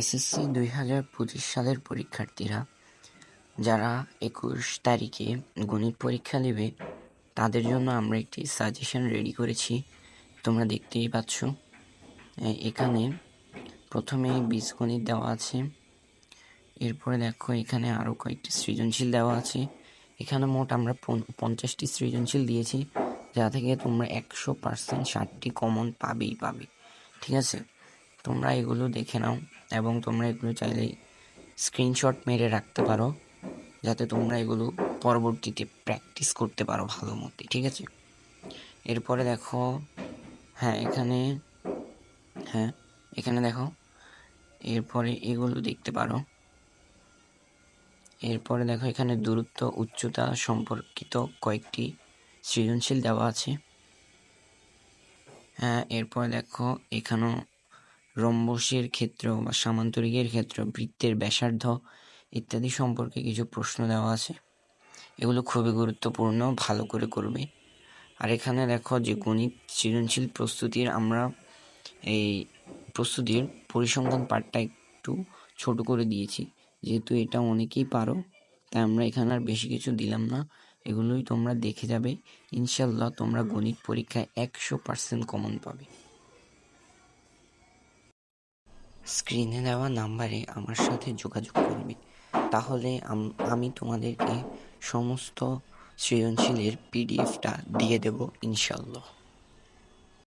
SSC দুই হাজার পঁচিশ সালের পরীক্ষার্থীরা, যারা একুশ তারিখে গণিত পরীক্ষা নেবে, তাদের জন্য আমরা একটি সাজেশন রেডি করেছি। তোমরা দেখতেই পাচ্ছ এখানে প্রথমে বীজগণিত দেওয়া আছে, এরপরে দেখো এখানে আরও কয়েকটি সৃজনশীল দেওয়া আছে। এখানে মোট আমরা পঞ্চাশটি সৃজনশীল দিয়েছি, যা থেকে তোমরা একশো পার্সেন্ট ষাটটি কমন পাবেই পাবে, ঠিক আছে? তোমরা এগুলো দেখে নাও এবং তোমরা এগুলো চাইলেই স্ক্রিনশট মেরে রাখতে পারো, যাতে তোমরা এগুলো পরবর্তীতে প্র্যাকটিস করতে পারো ভালো মতো, ঠিক আছে? এরপরে দেখো হ্যাঁ এখানে হ্যাঁ এখানে দেখো, এরপরে এগুলো দেখতে পারো। এরপরে দেখো, এখানে দূরত্ব, উচ্চতা সম্পর্কিত কয়েকটি সৃজনশীল দেওয়া আছে। হ্যাঁ এরপরে দেখো, এখানেও রম্বসের ক্ষেত্র বা সামান্তরিকের ক্ষেত্র, বৃত্তের ব্যাসার্ধ ইত্যাদি সম্পর্কে কিছু প্রশ্ন দেওয়া আছে। এগুলো খুবই গুরুত্বপূর্ণ, ভালো করে করবে। আর এখানে দেখো যে গণিত সৃজনশীল প্রস্তুতির আমরা এই প্রস্তুতির পরিসংখ্যান পার্টটা একটু ছোট করে দিয়েছি। যেহেতু এটা অনেকেই পারো, তাই আমরা এখানে আর বেশি কিছু দিলাম না। এগুলোই তোমরা দেখে যাবে। ইনশাল্লাহ তোমরা গণিত পরীক্ষায় একশো পার্সেন্ট কমন পাবে। স্ক্রিনে দেওয়া নাম্বারে আমার সাথে যোগাযোগ করবে। তাহলে আমি তোমাদেরকে সমস্ত সৃজনশীলের পিডিএফটা দিয়ে দেব ইনশাল্লাহ